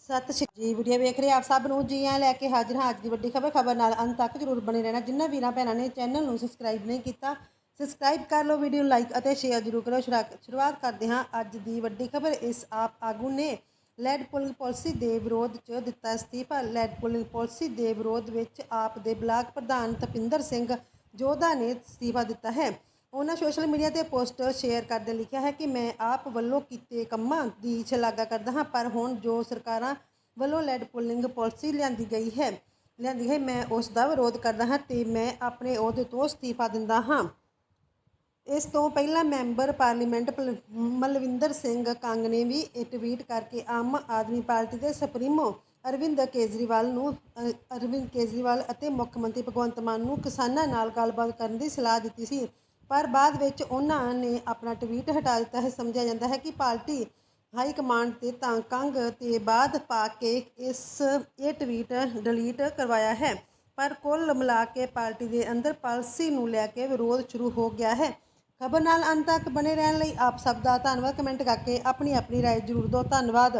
ਸਤਿ ਸ਼੍ਰੀ ਜੀ। ਵੀਡੀਓ ਵੇਖ ਰਹੇ ਆਪ ਸਭ ਨੂੰ? ਜੀ ਆਇਆਂ ਲੈ ਕੇ ਹਾਜ਼ਰ ਹਾਂ ਅੱਜ ਦੀ ਵੱਡੀ ਖਬਰ। ਖਬਰ ਨਾਲ ਅੰਤ ਤੱਕ ਜਰੂਰ ਬਣੇ ਰਹਿਣਾ। ਜਿਨ੍ਹਾਂ ਵੀਰਾਂ ਭੈਣਾਂ ਨੇ ਚੈਨਲ ਨੂੰ ਸਬਸਕ੍ਰਾਈਬ ਨਹੀਂ ਕੀਤਾ, ਸਬਸਕ੍ਰਾਈਬ ਕਰ ਲਓ ਵੀਡੀਓ ਨੂੰ ਲਾਈਕ ਅਤੇ ਸ਼ੇਅਰ ਜਰੂਰ ਕਰੋ ਸ਼ੁਰਾ- ਸ਼ੁਰੂਆਤ ਕਰਦੇ ਹਾਂ ਅੱਜ ਦੀ ਵੱਡੀ ਖਬਰ। ਇਸ ਆਪ ਆਗੂ ਨੇ ਲੈਡ ਪੁਲਿੰਗ ਪਾਲਿਸੀ ਦੇ ਵਿਰੋਧ 'ਚ ਦਿੱਤਾ ਅਸਤੀਫਾ। ਲੈਡ ਪੁਲਿੰਗ ਪਾਲਿਸੀ ਦੇ ਵਿਰੋਧ ਵਿੱਚ ਆਪ ਦੇ ਬਲਾਕ ਪ੍ਰਧਾਨ ਤਪਿੰਦਰ ਸਿੰਘ ਜੋਧਾ ਨੇ ਅਸਤੀਫਾ ਦਿੱਤਾ ਹੈ। ਉਹਨਾਂ ਸੋਸ਼ਲ ਮੀਡੀਆ ਤੇ ਪੋਸਟ ਸ਼ੇਅਰ ਕਰਦੇ ਲਿਖਿਆ ਹੈ ਕਿ ਮੈਂ ਆਪ ਵੱਲੋਂ ਕੀਤੇ ਕੰਮਾਂ ਦੀ ਸ਼ਲਾਘਾ ਕਰਦਾ ਹਾਂ, ਪਰ ਹੁਣ ਜੋ ਸਰਕਾਰਾਂ ਵੱਲੋਂ ਲੈਡ ਪੁਲਿੰਗ ਪਾਲਿਸੀ ਲਿਆਂਦੀ ਗਈ ਹੈ, ਲਿਆਂਦੀ ਹੈ, ਮੈਂ ਉਸ ਦਾ ਵਿਰੋਧ ਕਰਦਾ ਹਾਂ ਤੇ ਮੈਂ ਆਪਣੇ ਅਹੁਦੇ ਤੋਂ ਅਸਤੀਫਾ ਦਿੰਦਾ ਹਾਂ। ਇਸ ਤੋਂ ਪਹਿਲਾਂ ਮੈਂਬਰ ਪਾਰਲੀਮੈਂਟ ਪਲ- ਮਲਵਿੰਦਰ ਸਿੰਘ ਕੰਗ ਨੇ ਵੀ ਇਹ ਟਵੀਟ ਕਰਕੇ ਆਮ ਆਦਮੀ ਪਾਰਟੀ ਦੇ ਸੁਪਰੀਮੋ ਅਰਵਿੰਦ ਕੇਜਰੀਵਾਲ ਨੂੰ ਅਰਵਿੰਦ ਕੇਜਰੀਵਾਲ ਅਤੇ ਮੁੱਖ ਮੰਤਰੀ ਭਗਵੰਤ ਮਾਨ ਨੂੰ ਕਿਸਾਨਾਂ ਨਾਲ ਗੱਲਬਾਤ ਕਰਨ ਦੀ ਸਲਾਹ ਦਿੱਤੀ ਸੀ। ਪਰ ਬਾਅਦ ਵਿੱਚ ਉਹਨਾਂ ਨੇ ਆਪਣਾ ਟਵੀਟ ਹਟਾ ਦਿੱਤਾ ਹੈ ਸਮਝਿਆ ਜਾਂਦਾ ਹੈ ਕਿ ਪਾਰਟੀ ਹਾਈ ਕਮਾਂਡ ਤੇ ਤਾਂ ਕੰਗ ਤੇ ਬਾਅਦ ਪਾ ਕੇ ਇਸ ਇਹ ਟਵੀਟ ਡਿਲੀਟ ਕਰਵਾਇਆ ਹੈ ਪਰ ਕੁੱਲ ਮਿਲਾ ਕੇ ਪਾਰਟੀ ਦੇ ਅੰਦਰ ਪਾਲਿਸੀ ਨੂੰ ਲੈ ਕੇ ਵਿਰੋਧ ਸ਼ੁਰੂ ਹੋ ਗਿਆ ਹੈ ਖਬਰ ਨਾਲ ਅੰਤ ਤੱਕ ਬਣੇ ਰਹਿਣ ਲਈ ਆਪ ਸਭ ਦਾ ਧੰਨਵਾਦ ਕਮੈਂਟ ਕਰਕੇ ਆਪਣੀ ਆਪਣੀ رائے ਜ਼ਰੂਰ ਦਿਓ ਧੰਨਵਾਦ